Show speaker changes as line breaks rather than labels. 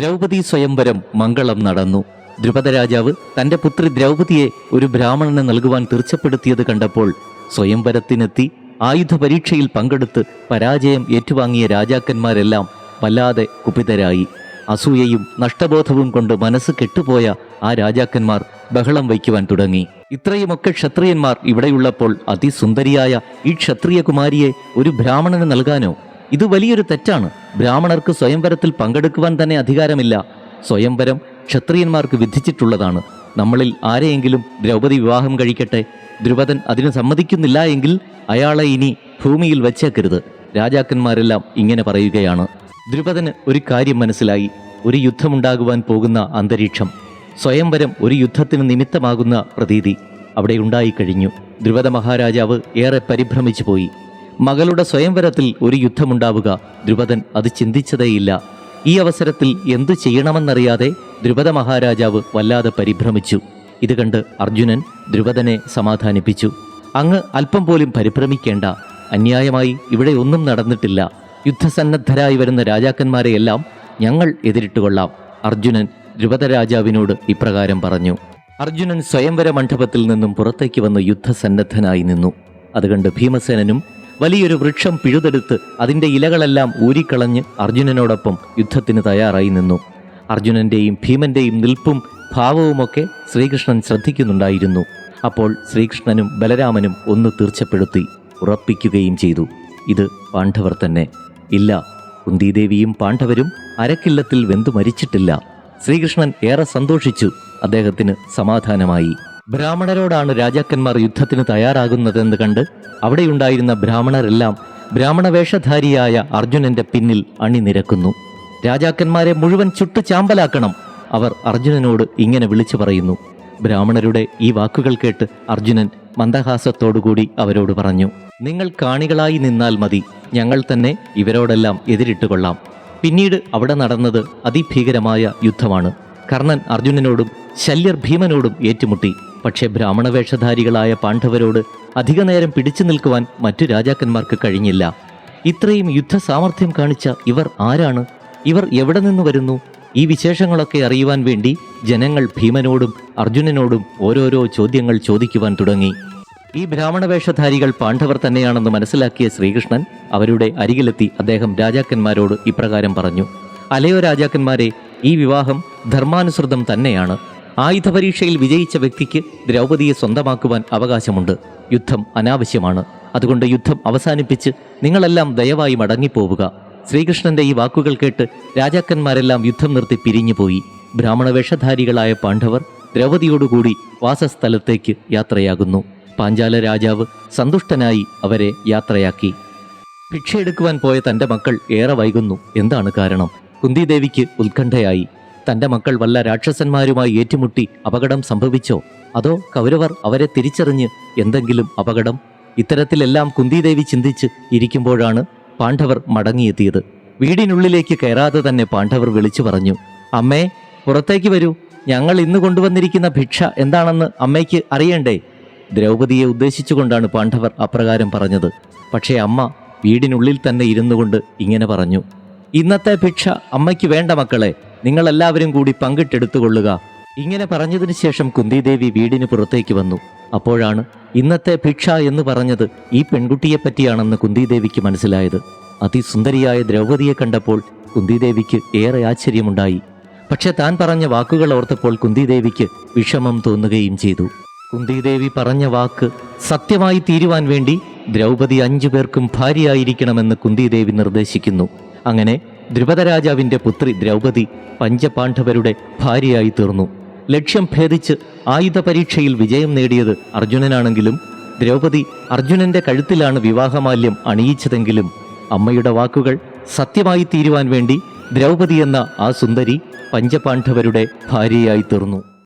ദ്രൗപദി സ്വയംവരം മംഗളം നടന്നു. ദ്രുപദ രാജാവ് തന്റെ പുത്രി ദ്രൗപദിയെ ഒരു ബ്രാഹ്മണന് നൽകുവാൻ തീർച്ചപ്പെടുത്തിയത് കണ്ടപ്പോൾ സ്വയംവരത്തിനെത്തി ആയുധ പരീക്ഷയിൽ പങ്കെടുത്ത് പരാജയം ഏറ്റുവാങ്ങിയ രാജാക്കന്മാരെല്ലാം വല്ലാതെ കുപിതരായി. അസൂയയും നഷ്ടബോധവും കൊണ്ട് മനസ്സ് കെട്ടുപോയ ആ രാജാക്കന്മാർ ബഹളം വയ്ക്കുവാൻ തുടങ്ങി. ഇത്രയുമൊക്കെ ക്ഷത്രിയന്മാർ ഇവിടെയുള്ളപ്പോൾ അതിസുന്ദരിയായ ഈ ക്ഷത്രിയകുമാരിയെ ഒരു ബ്രാഹ്മണന് നൽകാനോ? ഇത് വലിയൊരു തെറ്റാണ്. ബ്രാഹ്മണർക്ക് സ്വയംവരത്തിൽ പങ്കെടുക്കുവാൻ തന്നെ അധികാരമില്ല. സ്വയംവരം ക്ഷത്രിയന്മാർക്ക് വിധിച്ചിട്ടുള്ളതാണ്. നമ്മളിൽ ആരെയെങ്കിലും ദ്രൗപദി വിവാഹം കഴിക്കട്ടെ. ദ്രുപദൻ അതിന് സമ്മതിക്കുന്നില്ല എങ്കിൽ അയാളെ ഇനി ഭൂമിയിൽ വച്ചേക്കരുത്. രാജാക്കന്മാരെല്ലാം ഇങ്ങനെ പറയുകയാണ്. ദ്രുപദന് ഒരു കാര്യം മനസ്സിലായി. ഒരു യുദ്ധമുണ്ടാകുവാൻ പോകുന്ന അന്തരീക്ഷം. സ്വയംവരം ഒരു യുദ്ധത്തിന് നിമിത്തമാകുന്ന പ്രതീതി അവിടെ ഉണ്ടായിക്കഴിഞ്ഞു. ദ്രുപദ മഹാരാജാവ് ഏറെ പരിഭ്രമിച്ചു പോയി മകളുടെ സ്വയംവരത്തിൽ ഒരു യുദ്ധമുണ്ടാവുക. ദ്രുപദൻ അത് ചിന്തിച്ചതേയില്ല. ഈ അവസരത്തിൽ എന്തു ചെയ്യണമെന്നറിയാതെ ദ്രുപദ മഹാരാജാവ് വല്ലാതെ പരിഭ്രമിച്ചു. ഇത് കണ്ട് അർജുനൻ ദ്രുപദനെ സമാധാനിപ്പിച്ചു. അങ്ങ് അല്പം പോലും പരിഭ്രമിക്കേണ്ട. അന്യായമായി ഇവിടെ ഒന്നും നടന്നിട്ടില്ല. യുദ്ധസന്നദ്ധരായി വരുന്ന രാജാക്കന്മാരെയെല്ലാം ഞങ്ങൾ എതിരിട്ടുകൊള്ളാം. അർജുനൻ ദ്രുപദ രാജാവിനോട് ഇപ്രകാരം പറഞ്ഞു. അർജുനൻ സ്വയംവര മണ്ഡപത്തിൽ നിന്നും പുറത്തേക്ക് വന്ന് യുദ്ധസന്നദ്ധനായി നിന്നു. അതുകണ്ട് ഭീമസേനനും വലിയൊരു വൃക്ഷം പിഴുതെടുത്ത് അതിന്റെ ഇലകളെല്ലാം ഊരിക്കളഞ്ഞ് അർജുനനോടൊപ്പം യുദ്ധത്തിന് തയ്യാറായി നിന്നു. അർജുനന്റെയും ഭീമന്റെയും നിൽപ്പും ഭാവവുമൊക്കെ ശ്രീകൃഷ്ണൻ ശ്രദ്ധിക്കുന്നുണ്ടായിരുന്നു. അപ്പോൾ ശ്രീകൃഷ്ണനും ബലരാമനും ഒന്ന് തീർച്ചപ്പെടുത്തി ഉറപ്പിക്കുകയും ചെയ്തു. ഇത് പാണ്ഡവർ തന്നെ. ഇല്ല കുന്തിദേവിയും പാണ്ഡവരും അരക്കില്ലത്തിൽ വെന്തു മരിച്ചിട്ടില്ല. ശ്രീകൃഷ്ണൻ ഏറെ സന്തോഷിച്ചു. അദ്ദേഹത്തിന് സമാധാനമായി. ബ്രാഹ്മണരോടാണ് രാജാക്കന്മാർ യുദ്ധത്തിന് തയ്യാറാകുന്നതെന്ന് കണ്ട് അവിടെയുണ്ടായിരുന്ന ബ്രാഹ്മണരെല്ലാം ബ്രാഹ്മണ വേഷധാരിയായ അർജുനന്റെ പിന്നിൽ അണിനിരക്കുന്നു. രാജാക്കന്മാരെ മുഴുവൻ ചുട്ടു ചാമ്പലാക്കണം അവർ അർജുനനോട് ഇങ്ങനെ വിളിച്ചു പറയുന്നു. ബ്രാഹ്മണരുടെ ഈ വാക്കുകൾ കേട്ട് അർജുനൻ മന്ദഹാസത്തോടുകൂടി അവരോട് പറഞ്ഞു നിങ്ങൾ കാണികളായി നിന്നാൽ മതി ഞങ്ങൾ തന്നെ ഇവരോടെല്ലാം എതിരിട്ട് കൊള്ളാം പിന്നീട് അവിടെ നടന്നത് അതിഭീകരമായ യുദ്ധമാണ്. കർണൻ അർജുനനോടും ശല്യർ ഭീമനോടും ഏറ്റുമുട്ടി. പക്ഷേ ബ്രാഹ്മണവേഷധാരികളായ പാണ്ഡവരോട് അധിക നേരം പിടിച്ചു നിൽക്കുവാൻ മറ്റു രാജാക്കന്മാർക്ക് കഴിഞ്ഞില്ല. ഇത്രയും യുദ്ധസാമർഥ്യം കാണിച്ച ഇവർ ആരാണ്? ഇവർ എവിടെ നിന്ന് വരുന്നു? ഈ വിശേഷങ്ങളൊക്കെ അറിയുവാൻ വേണ്ടി ജനങ്ങൾ ഭീമനോടും അർജുനനോടും ഓരോരോ ചോദ്യങ്ങൾ ചോദിക്കുവാൻ തുടങ്ങി. ഈ ബ്രാഹ്മണവേഷധാരികൾ പാണ്ഡവർ തന്നെയാണെന്ന് മനസ്സിലാക്കിയ ശ്രീകൃഷ്ണൻ അവരുടെ അരികിലെത്തി അദ്ദേഹം രാജാക്കന്മാരോട് ഇപ്രകാരം പറഞ്ഞു. അലയോ രാജാക്കന്മാരെ ഈ വിവാഹം ധർമാനുസൃതം തന്നെയാണ്. ആയുധ പരീക്ഷയിൽ വിജയിച്ച വ്യക്തിക്ക് ദ്രൗപദിയെ സ്വന്തമാക്കുവാൻ അവകാശമുണ്ട്. യുദ്ധം അനാവശ്യമാണ്. അതുകൊണ്ട് യുദ്ധം അവസാനിപ്പിച്ച് നിങ്ങളെല്ലാം ദയവായി മടങ്ങിപ്പോവുക. ശ്രീകൃഷ്ണന്റെ ഈ വാക്കുകൾ കേട്ട് രാജാക്കന്മാരെല്ലാം യുദ്ധം നിർത്തി പിരിഞ്ഞുപോയി. ബ്രാഹ്മണ വേഷധാരികളായ പാണ്ഡവർ ദ്രൗപതിയോടുകൂടി വാസസ്ഥലത്തേക്ക് യാത്രയാകുന്നു. പാഞ്ചാല രാജാവ് സന്തുഷ്ടനായി അവരെ യാത്രയാക്കി. ഭിക്ഷയെടുക്കുവാൻ പോയ തന്റെ മക്കൾ ഏറെ വൈകുന്നു. എന്താണ് കാരണം? കുന്തിദേവിക്ക് ഉത്കണ്ഠയായി. തന്റെ മക്കൾ വല്ല രാക്ഷസന്മാരുമായി ഏറ്റുമുട്ടി അപകടം സംഭവിച്ചോ? അതോ കൗരവർ അവരെ തിരിച്ചറിഞ്ഞ് എന്തെങ്കിലും അപകടം? ഇത്തരത്തിലെല്ലാം കുന്തിദേവി ചിന്തിച്ച് ഇരിക്കുമ്പോഴാണ് പാണ്ഡവർ മടങ്ങിയെത്തിയത്. വീടിനുള്ളിലേക്ക് കയറാതെ തന്നെ പാണ്ഡവർ വിളിച്ചു പറഞ്ഞു അമ്മേ പുറത്തേക്ക് വരൂ. ഞങ്ങൾ ഇന്ന് കൊണ്ടുവന്നിരിക്കുന്ന ഭിക്ഷ എന്താണെന്ന് അമ്മയ്ക്ക് അറിയണ്ടേ? ദ്രൗപതിയെ ഉദ്ദേശിച്ചുകൊണ്ടാണ് പാണ്ഡവർ അപ്രകാരം പറഞ്ഞത്. പക്ഷേ അമ്മ വീടിനുള്ളിൽ തന്നെ ഇരുന്നു കൊണ്ട് ഇങ്ങനെ പറഞ്ഞു ഇന്നത്തെ ഭിക്ഷ അമ്മയ്ക്ക് വേണ്ട മക്കളെ. നിങ്ങളെല്ലാവരും കൂടി പങ്കിട്ടെടുത്തുകൊള്ളുക. ഇങ്ങനെ പറഞ്ഞതിന് ശേഷം കുന്തിദേവി വീടിന് പുറത്തേക്ക് വന്നു. അപ്പോഴാണ് ഇന്നത്തെ ഭിക്ഷ എന്ന് പറഞ്ഞത് ഈ പെൺകുട്ടിയെ പറ്റിയാണെന്ന് കുന്തിദേവിക്ക് മനസ്സിലായത്. അതിസുന്ദരിയായ ദ്രൗപതിയെ കണ്ടപ്പോൾ കുന്തിദേവിക്ക് ഏറെ ആശ്ചര്യമുണ്ടായി. പക്ഷെ താൻ പറഞ്ഞ വാക്കുകൾ ഓർത്തപ്പോൾ കുന്തിദേവിക്ക് വിഷമം തോന്നുകയും ചെയ്തു. കുന്തിദേവി പറഞ്ഞ വാക്ക് സത്യമായി തീരുവാൻ വേണ്ടി ദ്രൗപതി അഞ്ചു പേർക്കും ഭാര്യയായിരിക്കണമെന്ന് കുന്തിദേവി നിർദ്ദേശിക്കുന്നു. അങ്ങനെ ദ്രുപദരാജാവിന്റെ പുത്രി ദ്രൗപദി പഞ്ചപാണ്ഡവരുടെ ഭാര്യയായി തീർന്നു. ലക്ഷ്യം ഭേദിച്ച് ആയുധ പരീക്ഷയിൽ വിജയം നേടിയത് അർജുനനാണെങ്കിലും ദ്രൗപദി അർജുനന്റെ കഴുത്തിലാണ് വിവാഹമാല്യം അണിയിച്ചതെങ്കിലും അമ്മയുടെ വാക്കുകൾ സത്യമായി തീരുവാൻ വേണ്ടി ദ്രൗപദി എന്ന ആ സുന്ദരി പഞ്ചപാണ്ഡവരുടെ ഭാര്യയായി തീർന്നു.